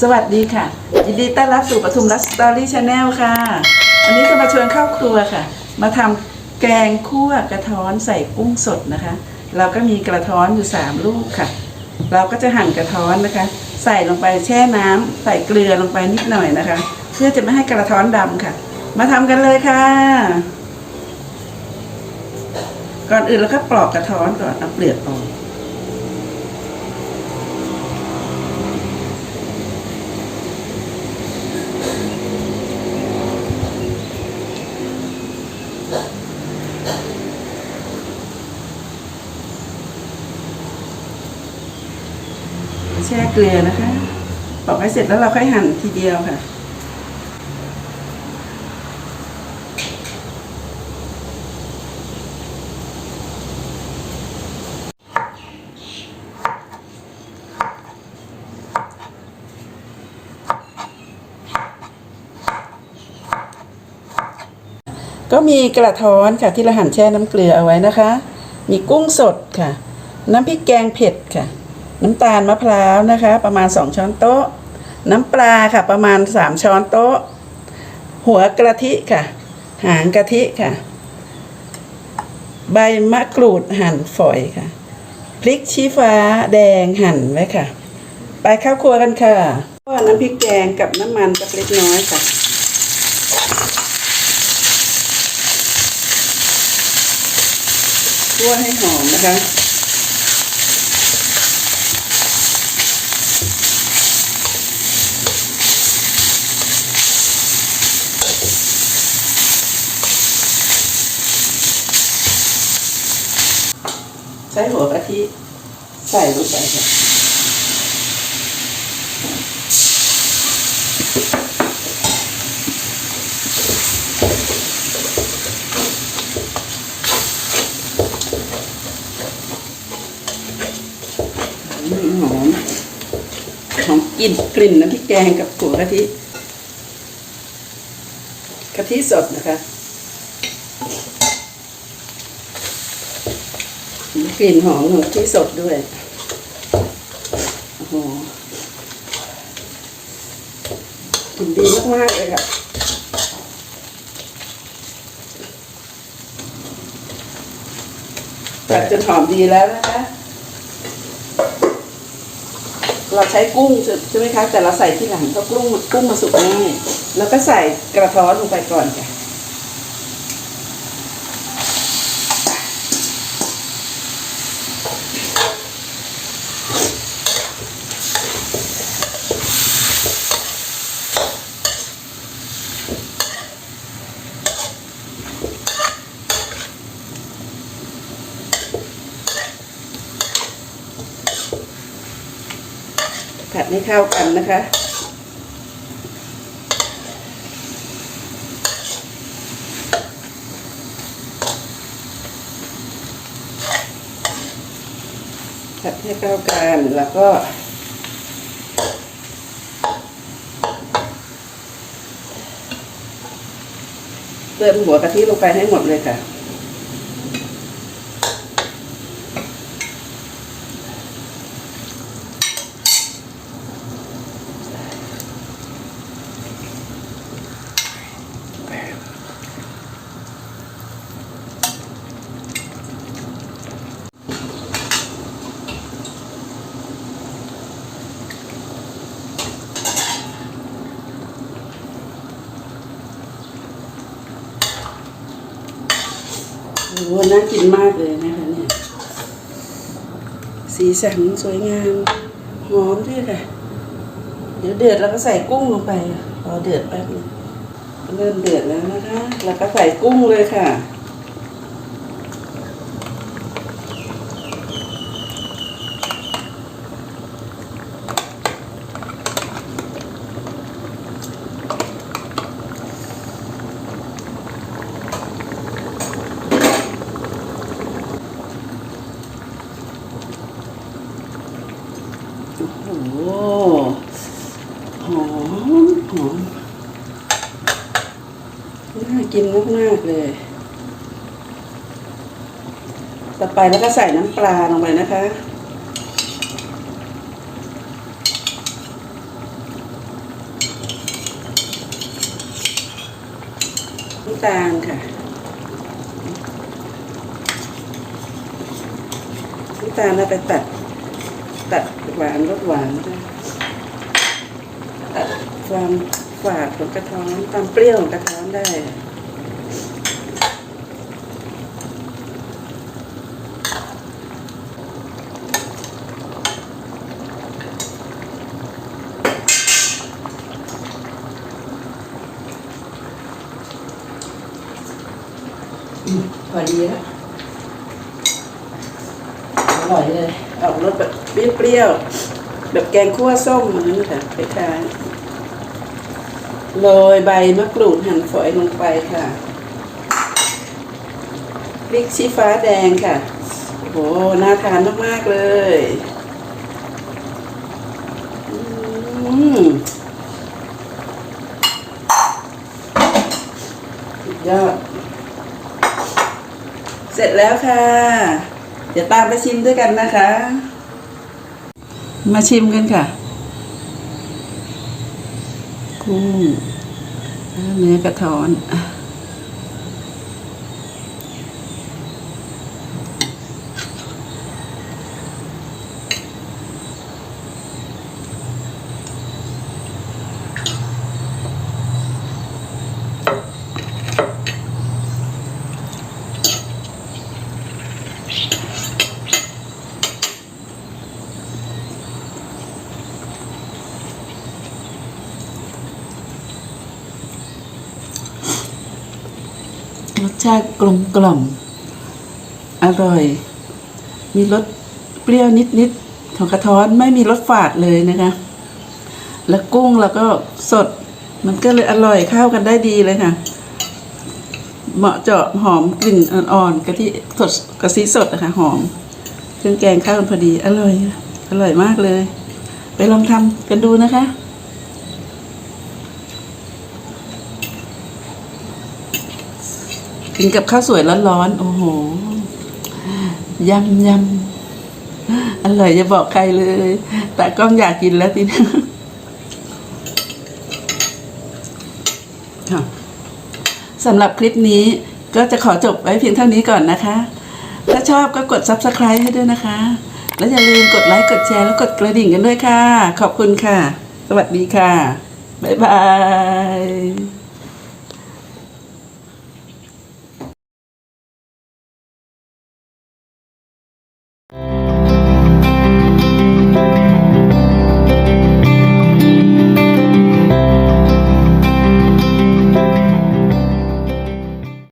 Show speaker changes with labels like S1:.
S1: สวัสดีค่ะ ยินดีต้อนรับสู่ปทุมรัสตอรี่ชาแนลค่ะวันนี้จะมาชวนเข้าครัวค่ะ มาทำแกงคั่วกระท้อนใส่กุ้งสดนะคะ เราก็มีกระท้อนอยู่ 3 ลูกค่ะ เราก็จะหั่นกระท้อนนะคะ ใส่ลงไปแช่น้ำใส่เกลือลงไปนิดหน่อยนะคะ เพื่อจะไม่ให้กระท้อนดำค่ะ มาทำกันเลยค่ะ ก่อนอื่นเราก็ปลอกกระท้อนก่อนเอาเปลือกออก ช่เกลือนะคะปอกให้เสร็จแล้วเราค่อยหั่นทีเดียวค่ะ ก็มีกระท้อนค่ะที่เราหั่นแช่น้ำเกลือเอาไว้นะคะ มีกุ้งสดค่ะ น้ำพริกแกงเผ็ดค่ะ น้ำตาลมะพร้าวนะคะ ประมาณ 2 ช้อนโต๊ะ น้ำปลาค่ะ ประมาณ 3 ช้อนโต๊ะ หัวกะทิค่ะ หางกะทิค่ะ ใบมะกรูดหั่นฝอยค่ะ พริกชี้ฟ้าแดงหั่นไว้ค่ะ ไปเข้าครัวกันค่ะก็น้ำพริกแกงกับน้ำมันสักเล็กน้อยค่ะคั่วให้หอมนะคะ ใช้หัวกะทิใส่ลงไปค่ะหอมหอมกลิ่นกลิ่นน้ำพริกแกงกับหัวกะทิกะทิสดนะคะ กลิ่นหอมของกะทิสดด้วยโอ้โหกลิ่นดีมากๆเลยค่ะตัดจนหอมดีแล้วนะคะ เราใช้กุ้งใช่ไหมคะ แต่เราใส่ที่หลังเพราะกุ้งกุ้งมาสุกง่ายแล้วก็ใส่กระท้อนลงไปก่อนค่ะ ผัดให้เข้ากันนะคะผัดให้เข้ากันแล้วก็เติมหัวกะทิลงไปให้หมดเลยค่ะ โอ้โหน่ากินมากเลยนะคะเนี่ย สีสันสวยงาม หอมด้วยค่ะ เดี๋ยวเดือดแล้วก็ใส่กุ้งลงไปรอเดือดแป๊บนึงเริ่มเดือดแล้วนะคะ แล้วก็ใส่กุ้งเลยค่ะ อมหอมน่ากินมากมากเลย ต่อไปแล้วก็ใส่น้ำปลาลงไปนะคะน้ำตาลค่ะน้ำตาลเราไปตัด ตัดหวานรสหวานนะคะ ความฝาดของกระท้อนความเปรี้ยวของกระท้อนได้อืมพอดีแล้วอร่อยเลย ออกรสแบบเปรี้ยวๆแบบแกงคั่วส้มเหมือนกันค่ะคล้ายๆ โรยใบมะกรูดหั่นฝอยลงไปค่ะพริกชี้ฟ้าแดงค่ะโอ้โหน่าทานมาก ๆ เลยอืมสุดยอด เสร็จแล้วค่ะ เดี๋ยวตามไปชิมด้วยกันนะคะ มาชิมกันค่ะ กุ้งเนื้อกระท้อน รสชาติกลมกล่อม อร่อย มีรสเปรี้ยวนิดๆของกระท้อนไม่มีรสฝาดเลยนะคะ แล้วกุ้งแล้วก็สด มันก็เลยอร่อยเข้ากันได้ดีเลยค่ะ เหมาะเจาะหอมกลิ่นอ่อนๆกะทิสดกะทิสดนะคะหอม เครื่องแกงเข้ากันพอดี อร่อย อร่อยมากเลย ไปลองทำกันดูนะคะ กินกับข้าวสวยร้อนๆ โอ้โหยำยำอร่อยจะบอกใครเลย แต่ก็อยากกินแล้วทีนี้สำหรับคลิปนี้ก็จะขอจบไว้เพียงเท่านี้ก่อนนะคะ ถ้าชอบก็กด subscribe ให้ด้วยนะคะ แล้วอย่าลืมกดไลค์ กดแชร์ แล้วกดกระดิ่งกันด้วยค่ะ ขอบคุณค่ะ สวัสดีค่ะ บ๊ายบาย